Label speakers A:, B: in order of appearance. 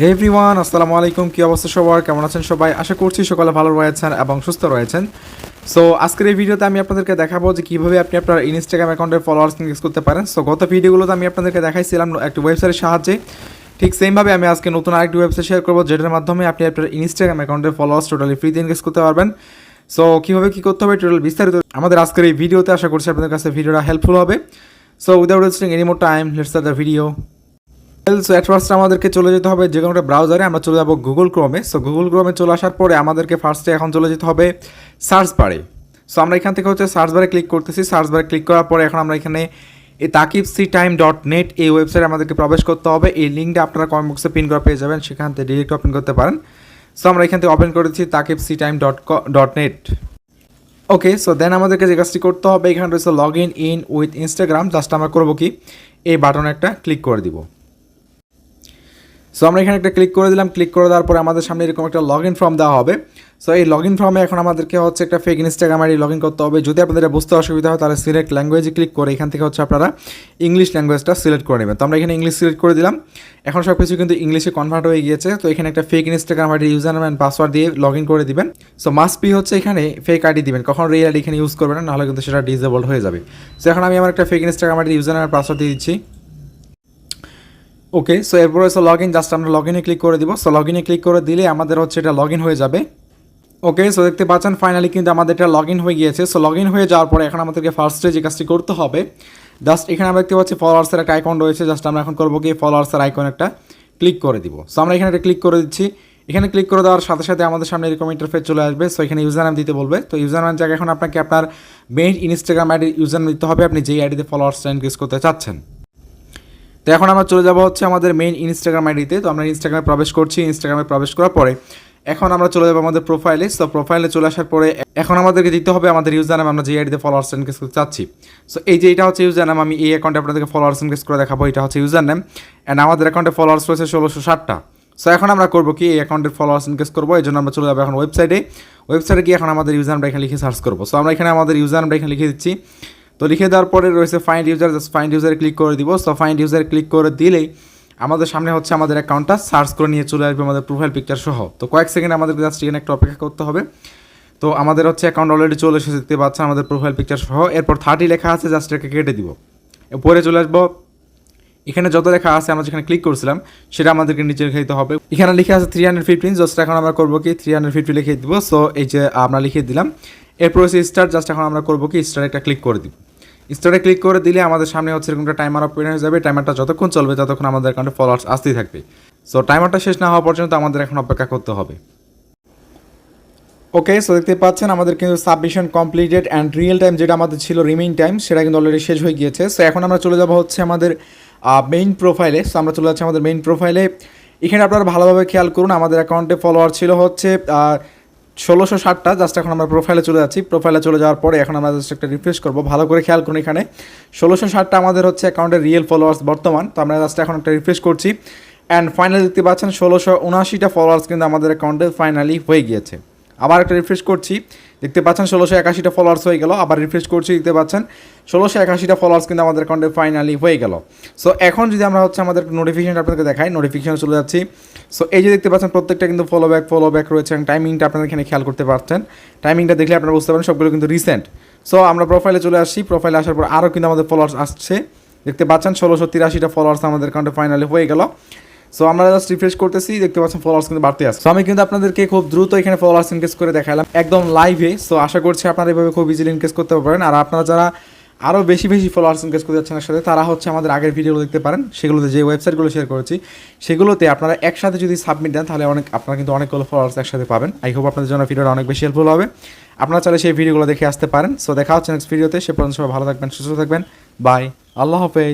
A: Everyone আসসালামু আলাইকুম। কি অবস্থা সবার? কেমন আছেন সবাই? আশা করছি সকালে ভালো রয়েছেন এবং সুস্থ রয়েছেন। সো আজকের এই ভিডিওতে আমি আপনাদেরকে দেখাবো যে কীভাবে আপনি আপনার ইনস্টাগ্রাম অ্যাকাউন্টের ফলোয়ার্স ইনক্রিজ করতে পারেন। সো গত ভিডিওগুলোতে আমি আপনাদেরকে দেখাইছিলাম একটা ওয়েবসাইটের সাহায্যে। ঠিক সেমভাবে আমি আজকে নতুন আরেকটি ওয়েবসাইট শেয়ার করব, যেটার মাধ্যমে আপনি আপনার ইনস্টাগ্রাম অ্যাকাউন্টের ফলোয়ার্স টোটালি ফ্রিতে ইনক্রিজ করতে পারবেন। সো কীভাবে কী করতে হবে টোটাল বিস্তারিত আমাদের আজকের এই ভিডিওতে আশা করছি আপনাদের কাছে ভিডিওটা হেল্পফুল হবে। So without wasting any more time let's the video so at first আমাদেরকে চলে যেতে হবে যে কোনো একটা ব্রাউজারে আমরা চলে যাব গুগল ক্রোমে সো গুগল ক্রোমে চলে আসার পরে আমাদেরকে ফার্স্টে এখন চলে যেতে হবে সার্চ বারে সো আমরা এখান থেকে হচ্ছে সার্চ বারে ক্লিক করতেছি। সার্চ বারে ক্লিক করার পরে এখন আমরা এখানে এই Takib C time dot net এই ওয়েবসাইটে আমাদেরকে প্রবেশ করতে হবে। এই লিঙ্কটা আপনারা কমেন্ট বক্সে পিন করা পেয়ে যাবেন। সেখান থেকে ডিরেক্ট ওপেন করতে পারেন। সো আমরা এখান থেকে ওপেন করেছি Takib C time dot dot net okay so then আমাদেরকে যে কাজটি করতে হবে, এখানে রয়েছে log in in with Instagram just আমরা করব কি? এই বাটনে একটা ক্লিক করে দিব। সো আমরা এখানে একটা ক্লিক করে দিলাম ক্লিক করে দেওয়ার পরে আমাদের সামনে এরকম একটা লগ ইন ফর্ম দেওয়া হবে। সো এই লগ ইন ফর্মে এখন আমাদেরকে হচ্ছে একটা fake Instagram ID log in করতে হবে। যদি আপনাদের বুঝতে অসুবিধা হয়, তাহলে সিলেক্ট ল্যাঙ্গুয়েজে ক্লিক করে এখান থেকে হচ্ছে আপনারা ইংলিশ ল্যাঙ্গুয়েজটা সিলেক্ট করে নেবেন। তো আমরা এখানে ইংলিশ সিলেক্ট করে দিলাম। এখন সব কিছু কিন্তু ইংলিশে কনভার্ট হয়ে গিয়েছে। তো এখানে একটা fake Instagram ID user name password দিয়ে লগ ইন করে দিবেন। সো মাস্ট বি হচ্ছে এখানে ফেক আইডি দিবেন। কখন রিয়েল আইডি এখানে ইউজ করবেন না, নাহলে কিন্তু সেটা ডিসেবল হয়ে যাবে। সো এখন আমি আমার একটা fake Instagram ID user name password দিয়ে দিচ্ছি। ওকে সো এরপরে হচ্ছে লগ ইন জাস্ট আমরা লগ ইনে ক্লিক করে দিব। সো লগ ইনে ক্লিক করে দিলে আমাদের হচ্ছে এটা লগ ইন হয়ে যাবে। ওকে সো দেখতে পাচ্ছেন ফাইনালি কিন্তু আমাদের এটা লগ ইন হয়ে গিয়েছে। সো লগ ইন হয়ে যাওয়ার পরে এখন আমাদেরকে ফার্স্টে যে কাজটি করতে হবে। জাস্ট এখানে আমরা দেখতে পাচ্ছি ফলোয়ার্সের একটা আইকন রয়েছে। জাস্ট আমরা এখন করব কি ফলোয়ার্সের আইকন একটা ক্লিক করে দিব। সো আমরা এখানে একটা ক্লিক করে দিচ্ছি। এখানে ক্লিক করে দেওয়ার সাথে সাথে আমাদের সামনে এরকম ইন্টারফেস চলে আসবে। সো এখানে ইউজার নাম দিতে বলবে। তো ইউজার নাম জায়গায় এখন আপনাকে আপনার মেইন ইনস্টাগ্রাম আইডি ইউজার নাম দিতে হবে। আপনি যেই আইডিতে ফলোয়ার্সটা ইনক্রিজ করতে চাচ্ছেন। তো এখন আমরা চলে যাব হচ্ছে আমাদের মেইন ইনস্টাগ্রাম আইডিতে তো। আমরা ইনস্টাগ্রামে প্রবেশ করছি। ইনস্টাগ্রামে প্রবেশ করার পরে এখন আমরা চলে যাব আমাদের প্রোফাইলে সো প্রোফাইলে চলে আসার পরে এখন আমাদেরকে দিতে হবে আমাদের ইউজার নাম আমরা যে আইডিতে ফলোয়ার্স এনকেস করতে চাচ্ছি। সো এই যে এটা হচ্ছে ইউজার নাম আমি এই অ্যাকাউন্টে আপনাদেরকে ফলোয়ার্স এনকেস করে দেখাবো। এটা হচ্ছে ইউজার নাম অ্যান্ড আমাদের অ্যাকাউন্টে ফলোয়ার্স রয়েছে ষোলোশো ষাটটা সো এখন আমরা করব কি? এই অ্যাকাউন্টের ফলোয়ার্স ইনকেস করব। এই জন্য আমরা চলে যাব এখন ওয়েবসাইটে ওয়েবসাইটে গিয়ে এখন আমাদের ইউজার নামটা এখানে লিখে সার্চ করব। সো আমরা এখানে আমাদের ইউজার নামটা এখানে লিখে দিচ্ছি। তো লিখে দেওয়ার পরে রয়েছে ফাইন্ড ইউজার জাস্ট ফাইন্ড ইউজারে ক্লিক করে দিব। সো ফাইন্ড ইউজারে ক্লিক করে দিলেই আমাদের সামনে হচ্ছে আমাদের অ্যাকাউন্টটা সার্চ করে নিয়ে চলে আসবে আমাদের প্রোফাইল পিকচার সহ। তো কয়েক সেকেন্ড আমাদের জাস্ট এখানে একটু অপেক্ষা করতে হবে। তো আমাদের হচ্ছে অ্যাকাউন্ট অলরেডি চলে এসে দেখতে পাচ্ছেন আমাদের প্রোফাইল পিকচার সহ। এরপর থার্টি লেখা আছে জাস্ট এটাকে কেটে দিব। পরে চলে আসব। এখানে যত লেখা আছে আমরা যেখানে ক্লিক করছিলাম, সেটা আমাদেরকে নিচে লিখে দিতে হবে। এখানে লিখে আছে থ্রি হান্ড্রেড ফিফটিন জাস্ট এখন আমরা করব কি থ্রি হান্ড্রেড ফিফটি লিখে দিব। সো এই যে আমরা লিখে দিলাম এরপর হচ্ছে স্টার জাস্ট এখন আমরা করব কি স্টার একটা ক্লিক করে দিব। স্টারে ক্লিক করে দিলে আমাদের সামনে হচ্ছে এরকম একটা টাইমার ওপেন হয়ে যাবে। টাইমারটা যতক্ষণ চলবে ততক্ষণ আমাদের অ্যাকাউন্টে ফলোয়ার্স আসতেই থাকবে। সো টাইমারটা শেষ না হওয়া পর্যন্ত আমাদের এখন অপেক্ষা করতে হবে। ওকে সো দেখতে পাচ্ছেন আমাদের কিন্তু submission completed and real time যেটা আমাদের ছিল রিমেইন টাইম সেটা কিন্তু অলরেডি শেষ হয়ে গিয়েছে। সো এখন আমরা চলে যাব হচ্ছে আমাদের মেইন প্রোফাইলে সো আমরা চলে যাচ্ছি আমাদের মেইন প্রোফাইলে এখানে আপনারা ভালোভাবে খেয়াল করুন, আমাদের অ্যাকাউন্টে ফলোয়ার ছিল হচ্ছে ষোলোশো ষাটটা জাস্ট এখন আমরা প্রোফাইলে চলে যাচ্ছি। প্রোফাইলে চলে যাওয়ার পরে এখন আমরা জাস্ট একটা রিফ্রেশ করব। ভালো করে খেয়াল করুন এখানে। ষোলোশো ষাটটা আমাদের হচ্ছে অ্যাকাউন্টের রিয়েল ফলোয়ার্স বর্তমান। তো আমরা জাস্ট এখন একটা রিফ্রেশ করছি। অ্যান্ড ফাইনালি দেখতে পাচ্ছেন, ষোলোশো উনআশিটা ফলোয়ার্স কিন্তু আমাদের অ্যাকাউন্টে ফাইনালি হয়ে গিয়েছে। আবার একটা রিফ্রেশ করছি। দেখতে পাচ্ছেন ষোলোশো একাশিটা ফলোয়ার্স হয়ে গেল। আবার রিফ্রেশ করছি, দেখতে পাচ্ছেন ষোলোশো একাশিটা ফলোয়ার্স কিন্তু আমাদের অ্যাকাউন্টে ফাইনালি হয়ে গেল। সো এখন যদি আমরা হচ্ছে আমাদের নোটিফিকেশন আপনাদেরকে দেখাই নোটিফিকেশন চলে যাচ্ছি। সো এই যে দেখতে পাচ্ছেন প্রত্যেকটা কিন্তু ফলো ব্যাক ফলো ব্যাক রয়েছে টাইমিংটা আপনাদের এখানে খেয়াল করতে পারছেন। টাইমিংটা দেখলে আপনারা বুঝতে পারেন সবগুলো কিন্তু রিসেন্ট সো আমরা প্রোফাইলে চলে আসছি। প্রোফাইলে আসার পর আরও কিন্তু আমাদের ফলোয়ার্স আসছে। দেখতে পাচ্ছেন ষোলোশো তিরাশিটা ফলোয়ার্স আমাদের অ্যাকাউন্টে ফাইনালি হয়ে গেল। সো আমরা জাস্ট রিফ্রেশ করতেছি, দেখতে পাচ্ছেন ফলোয়ার্স কিন্তু বাড়তে আসছে সো আমি কিন্তু আপনাদেরকে খুব দ্রুত এখানে ফলোয়ার্স ইনকেস করে দেখালাম একদম লাইভে সো আশা করছি আপনারা এভাবে খুব ইজিলি ইনকেস করতে পারেন আর আপনারা যারা আরও বেশি বেশি ফলোয়ার্স ইনকেস করতে যাচ্ছেন সাথে তারা হচ্ছে আমাদের আগের ভিডিওগুলো দেখতে পারেন। সেগুলোতে যে ওয়েবসাইটগুলো শেয়ার করেছি, সেগুলোতে আপনারা একসাথে যদি সাবমিট দেন, তাহলে অনেক, আপনারা কিন্তু অনেকগুলো ফলোয়ার্স একসাথে পাবেন। আই হোপ আপনাদের জন্য ভিডিওটা অনেক বেশি হেল্পফুল হবে। আপনারা চাইলে সেই ভিডিওগুলো দেখে আসতে পারেন। সো দেখা হচ্ছে নেক্সট ভিডিওতে সে পর্যন্ত সবাই ভালো থাকবেন, সুস্থ থাকবেন। বাই আল্লাহ হাফেজ।